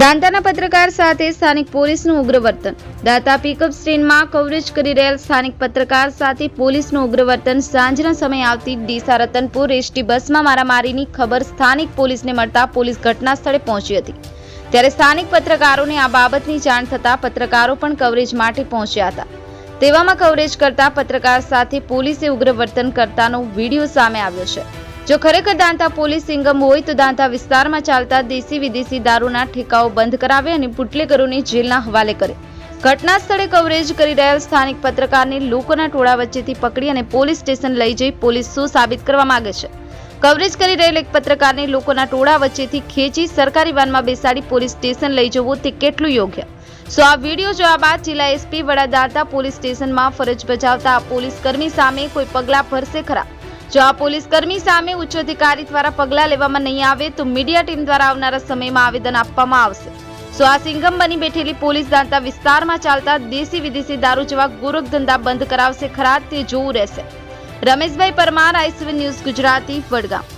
દાંતાના પત્રકાર સાથે સ્થાનિક પોલીસનું ઉગ્ર વર્તન દાતા પિકઅપ સ્ટેન્ડમાં કવરેજ કરી રહેલ સ્થાનિક પત્રકાર સાથે પોલીસનું ઉગ્ર વર્તન સાંજના સમયે આવતી ડીસા રતનપુર એસટી બસમાં મારામારીની ખબર સ્થાનિક પોલીસને મળતા પોલીસ ઘટના સ્થળે પહોંચી હતી. ત્યારે સ્થાનિક પત્રકારોને આ બાબતની જાણ થતાં પત્રકારો પણ કવરેજ માટે પહોંચ્યા હતા. તેવામાં કવરેજ કરતા પત્રકાર સાથે પોલીસે ઉગ્ર વર્તન કરતાનો વીડિયો સામે આવ્યો છે. જો ખરેખર દાંતા પોલીસ સિંગમ હોય તો દાંતા વિસ્તારમાં ચાલતા દેશી વિદેશી દારૂના ઠેકાઓ બંધ કરાવે અને બુટલેગરોને જેલના હવાલે કરે. ઘટના સ્થળે કવરેજ કરી રહેલ સ્થાનિક પત્રકારને લોકોના ટોળા વચ્ચેથી પકડી અને પોલીસ સ્ટેશન લઈ જઈ પોલીસ શું સાબિત કરવા માંગે છે. કવરેજ કરી રહેલ એક પત્રકારને લોકોના ટોળા વચ્ચેથી ખેંચી સરકારી વાનમાં બેસાડી પોલીસ સ્ટેશન લઈ જવું તે કેટલું યોગ્ય? સો આ વીડિયો જોયા બાદ જિલ્લા એસપી વડા દાંતા પોલીસ સ્ટેશનમાં ફરજ બજાવતા પોલીસ કર્મી સામે કોઈ પગલાં ભરશે ખરા? જો આ પોલીસ કર્મી સામે ઉચ્ચ અધિકારી દ્વારા પગલાં લેવામાં નહીં આવે, તો મીડિયા ટીમ દ્વારા આવનારા સમયમાં આવેદન આપવામાં આવશે. સો આ સિંગમ બની બેઠેલી પોલીસ દાંતા વિસ્તારમાં ચાલતા દેશી વિદેશી દારૂ જેવા ગોરખ ધંધા બંધ કરાવશે ખરા તે જોવું રહેશે. Rameshbhai Parmar ICV news Gujarati, Vadgam.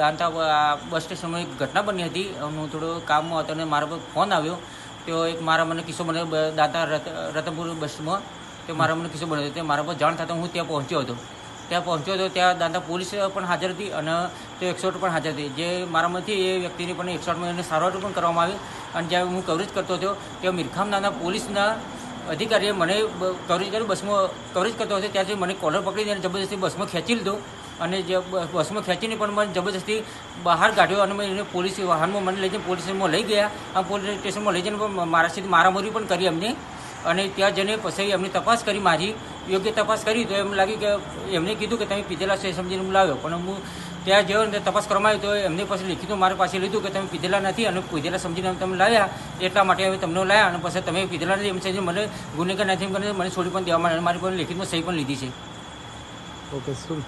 Danta bus સ્ટેશનમાં એક ઘટના બની હતી. હું થોડો કામમાં હતો અને મારા પર ફોન આવ્યો. તો એક મારા મને કિસ્સો મને દાંતા રતનપુર બસમાં તો મારા મને કિસ્સો બન્યો તે મારા પર જાણ થતાં હું ત્યાં પહોંચ્યો હતો. ત્યાં પહોંચ્યો હતો ત્યાં દાંતા પોલીસ પણ હાજર હતી અને તે એકસો પણ હાજર હતી. જે મારામાંથી એ વ્યક્તિની પણ એકસોટમાં એને સારવાર પણ કરવામાં આવી. અને જ્યારે હું કવરેજ કરતો હતો, ત્યાં મિરખામ નાના પોલીસના અધિકારીએ મને કવરેજ કર્યું. બસમાં કવરેજ કરતો હતો. ત્યાંથી મને કોલર પકડીને જબરદસ્તી બસમાં ખેંચી લીધો. અને જે બસમાં ખેંચીને પણ મને જબરદસ્તી બહાર કાઢ્યો અને એને પોલીસ વાહનમાં મને લઈ જઈને પોલીસ સ્ટેશનમાં લઈ ગયા. અને પોલીસ સ્ટેશનમાં લઈ જઈને પણ મારા સાથે મારામારી પણ કરી અમને અને ત્યાં જઈને પછી એમની તપાસ કરી મારી. યોગ્ય તપાસ કરી તો એમ લાગ્યું કે એમને કીધું કે તમે પીધેલા છે સમજીને હું લાવ્યો. પણ હું ત્યાં ગયો અને તપાસ કરવામાં આવી તો એમને પછી લીધું મારી પાસે લીધું કે તમે પીધેલા નથી અને પીધેલા સમજીને તમે લાવ્યા એટલા માટે હવે તમને લાવ્યા અને પછી તમે પીધેલા નથી એમ સમજીને મને ગુનેગાર નથી મને છોડી પણ દેવામાં મારી પણ લેખિતમાં સહી પણ લીધી છે. ઓકે, શું?